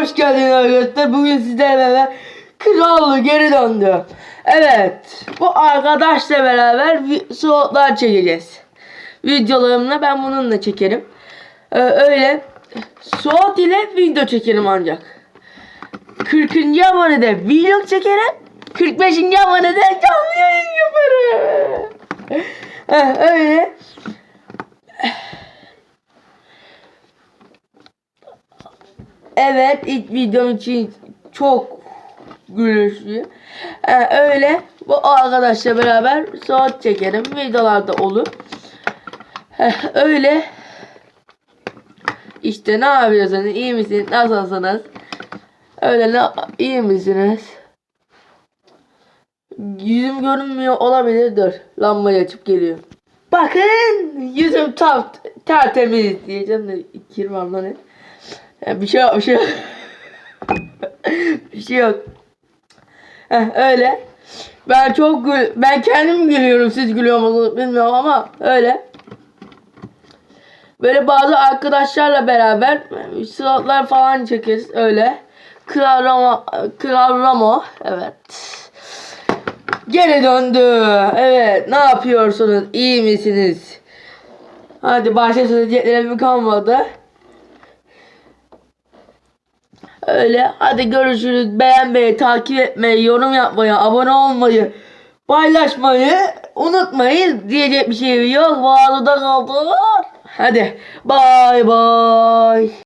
hoş geldiniz arkadaşlar. Bugün sizlerle beraber geri döndü. Evet, bu arkadaşla beraber slotlar çekeceğiz. Videolarımla ben bununla çekerim. Ee, öyle slot ile video çekerim ancak. 40. abonede vlog çekerim. 45. abonede canlı yayın yaparım. Heh, öyle. Evet ilk videom için çok gülüşlü. Ee, öyle bu arkadaşla beraber saat çekerim. Videolarda olur. Heh, öyle. İşte ne yapıyorsunuz? İyi misiniz? Nasılsınız? Öyle ne iyi misiniz? Yüzüm görünmüyor olabilir. Dur. Lambayı açıp geliyor. Bakın yüzüm tam tertemiz diyeceğim de kir var lan hep. Ya bir şey yok, bir şey yok. bir şey yok. Heh, öyle. Ben çok gül ben kendim gülüyorum siz gülüyor musunuz bilmiyorum ama öyle. Böyle bazı arkadaşlarla beraber slotlar falan çekeriz öyle. Kral Ramo, Kral Ramo evet. Geri döndü. Evet ne yapıyorsunuz iyi misiniz? Hadi başka söyleyeceklerim kalmadı. Öyle. Hadi görüşürüz. Beğenmeyi, takip etmeyi, yorum yapmayı, abone olmayı, paylaşmayı unutmayın. Diyecek bir şey yok. Vallahi da kaldı. Hadi. Bay bay.